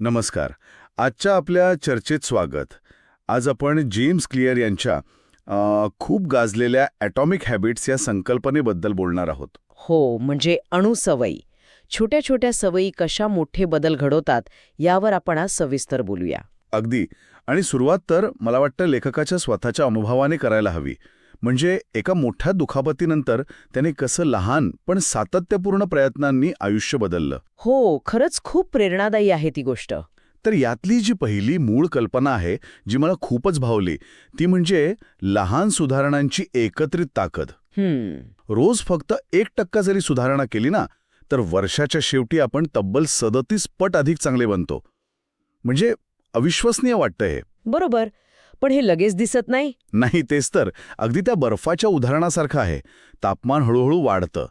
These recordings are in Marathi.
नमस्कार. आजच्या आपल्या चर्चेत स्वागत. आज आपण जेम्स क्लिअर यांच्या खूप गाजलेल्या ॲटॉमिक हॅबिट्स या संकल्पनेबद्दल बोलणार आहोत. हो म्हणजे अणुसवयी छोट्या छोट्या सवयी कशा मोठे बदल घडवतात यावर आपण आज सविस्तर बोलूया. अगदी. आणि सुरुवात तर मला वाटतं लेखकाच्या स्वतःच्या अनुभवाने करायला हवी. म्हणजे एका मोठ्या दुखापतीनंतर त्याने कसं लहान पण सातत्यपूर्ण प्रयत्नांनी आयुष्य बदललं. हो खरंच खूप प्रेरणादायी आहे ती गोष्ट. तर यातली जी पहिली मूळ कल्पना आहे जी मला खूपच भावली ती म्हणजे लहान सुधारणांची एकत्रित ताकद. हम्म. रोज फक्त एक टक्का जरी सुधारणा केली ना तर वर्षाच्या शेवटी आपण तब्बल सदतीस पट अधिक चांगले बनतो. म्हणजे अविश्वसनीय वाटतं हे. बरोबर. पण हे लगेच दिसत नाही? नाही तेच तर. अगदी त्या बर्फाच्या उदाहरणासारखं आहे. तापमान हळूहळू वाढतं.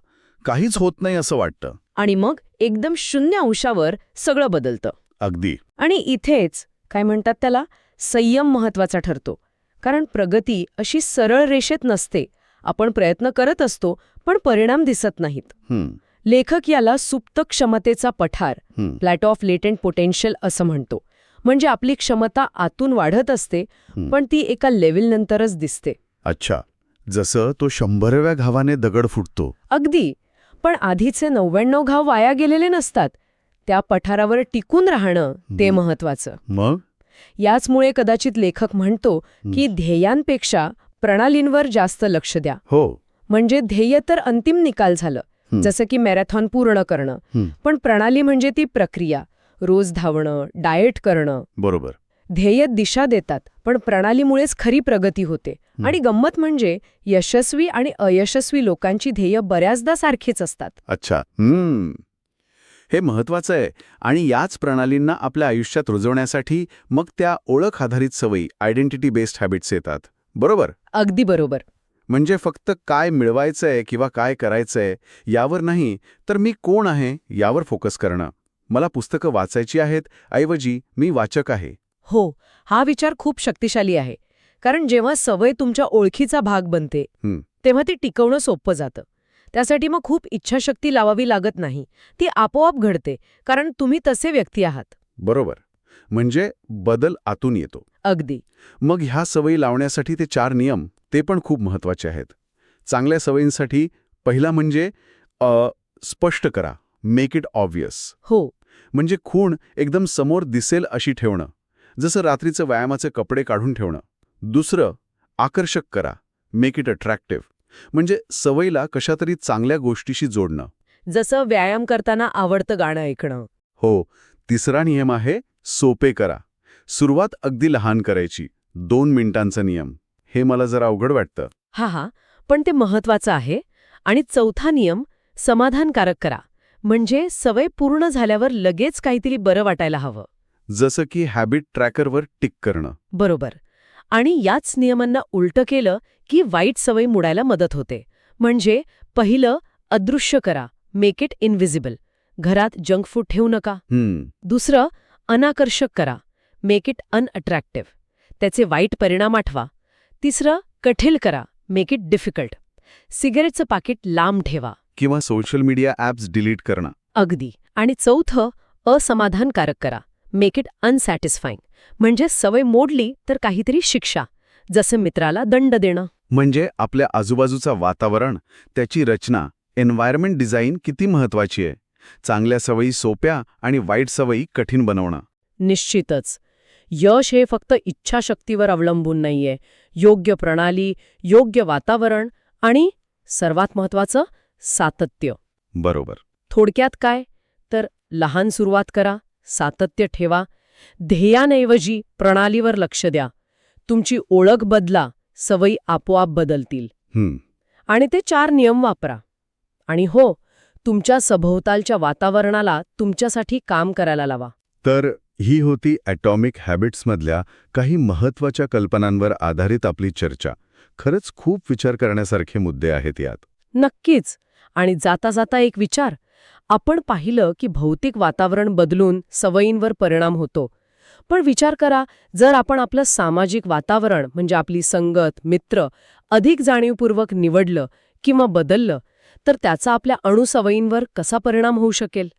काहीच होत नाही असं वाटतं. आणि मग एकदम शून्य अंशावर सगळं बदलतं. अगदी. आणि इथेच काय म्हणतात त्याला? संयम महत्त्वाचा ठरतो. कारण प्रगती अशी सरळ रेषेत नसते. आपण प्रयत्न करत असतो पण परिणाम दिसत नाहीत. लेखक याला सुप्त क्षमतेचा पठार प्लॅट ऑफ लेटेंट पोटेन्शियल असं म्हणतो. म्हणजे आपली क्षमता आतून वाढत असते. पण ती एका लेव्हलनंतरच दिसते. अच्छा. जसं तो शंभरव्या घावाने दगड फुटतो. अगदी. पण आधीचे नव्याण्णव घाव वाया गेलेले नसतात. त्या पठारावर टिकून राहणं ते. महत्वाचं मग? याचमुळे कदाचित लेखक म्हणतो की ध्येयांपेक्षा प्रणालींवर जास्त लक्ष द्या. हो. म्हणजे ध्येय तर अंतिम निकाल झालं. जसं की मॅरेथॉन पूर्ण करणं. पण प्रणाली म्हणजे ती प्रक्रिया. रोज धावणं डाएट करणं. बरोबर. ध्येय दिशा देतात पण प्रणालीमुळेच खरी प्रगती होते. आणि गंमत म्हणजे यशस्वी आणि अयशस्वी लोकांची ध्येय बऱ्याचदा सारखीच असतात. अच्छा. हम्म. हे महत्वाचं आहे. आणि याच प्रणालींना आपल्या आयुष्यात रुजवण्यासाठी मग त्या ओळख आधारित सवयी आयडेंटिटी बेस्ड हॅबिट्स येतात. बरोबर? अगदी बरोबर. म्हणजे फक्त काय मिळवायचंय किंवा काय करायचंय यावर नाही तर मी कोण आहे यावर फोकस करणं. मला पुस्तकं वाचायची आहेत ऐवजी मी वाचक आहे. हो हा विचार खूप शक्तिशाली आहे. कारण जेव्हा सवय तुमच्या ओळखीचा भाग बनते. तेव्हा ती टिकवणं सोपं जातं. त्यासाठी मग खूप इच्छाशक्ती लावावी लागत नाही. ती आपोआप घडते कारण तुम्ही तसे व्यक्ती आहात. बरोबर. म्हणजे बदल आतून येतो. अगदी. मग ह्या सवयी लावण्यासाठी ते चार नियम ते पण खूप महत्त्वाचे आहेत. चांगल्या सवयींसाठी पहिला म्हणजे स्पष्ट करा. मेक इट ऑब्वियस हो. म्हणजे खूण एकदम समोर दिसेल अशी ठेवणं. जसं रात्रीचं व्यायामाचे कपडे काढून ठेवणं. दुसरं आकर्षक करा. मेक इट अट्रॅक्टिव्ह म्हणजे सवयीला कशातरी चांगल्या गोष्टीशी जोडणं. जसं व्यायाम करताना आवडतं गाणं ऐकणं. हो. तिसरा नियम आहे सोपे करा. सुरुवात अगदी लहान करायची. दोन मिनिटांचा नियम. हे मला जरा अवघड वाटतं. हा हा. पण ते महत्वाचं आहे. आणि चौथा नियम समाधानकारक करा. म्हणजे सवय पूर्ण झाल्यावर लगेच काहीतरी बरं वाटायला हवं. जसं की हॅबिट ट्रॅकरवर टिक करणं. बरोबर. आणि याच नियमांना उलटं केलं की वाईट सवय मुडायला मदत होते. म्हणजे पहिलं अदृश्य करा मेक इट इनव्हिजिबल घरात जंक फूड ठेवू नका. दुसरं अनाकर्षक करा मेक इट अनअट्रॅक्टिव्ह त्याचे वाईट परिणाम आठवा. तिसरं कठील करा मेक इट डिफिकल्ट सिगारेटचं पाकिट लांब ठेवा. किंवा सोशल मीडिया ॲप्स डिलीट करणं. अगदी. आणि चौथं असमाधानकारक करा. मेक इट अनसॅटिस्फाईंग म्हणजे सवय मोडली तर काहीतरी शिक्षा. जसं मित्राला दंड देणं. म्हणजे आपल्या आजूबाजूचा वातावरण त्याची रचना एन्व्हायरमेंट डिझाईन किती महत्वाची आहे? चांगल्या सवयी सोप्या आणि वाईट सवयी कठीण बनवणं. निश्चितच. यश हे फक्त इच्छाशक्तीवर अवलंबून नाहीये. योग्य प्रणाली योग्य वातावरण आणि सर्वात महत्वाचं सातत्य. बरोबर. थोडक्यात काय? तर लहान सुरुवात करा सातत्य ठेवा. ध्येयाऐवजी प्रणालीवर लक्ष द्या. तुमची ओळख बदला सवयी आपोआप बदलतील. हम्म आणि ते चार नियम वापरा. आणि हो तुमच्या सभोवतालच्या वातावरणाला तुमच्यासाठी काम करायला लावा. तर ही होती ॲटॉमिक हॅबिट्समधल्या काही महत्त्वाच्या कल्पनांवर आधारित आपली चर्चा. खरंच खूप विचार करण्यासारखे मुद्दे आहेत यात. नक्कीच. आणि जाता जाता एक विचार. आपण पाहिलं की भौतिक वातावरण बदलून सवयींवर परिणाम होतो. पण विचार करा जर आपण आपलं सामाजिक वातावरण म्हणजे आपली संगत मित्र अधिक जाणीवपूर्वक निवडलं किंवा बदललं तर त्याचा आपल्या अणुसवयींवर कसा परिणाम होऊ शकेल?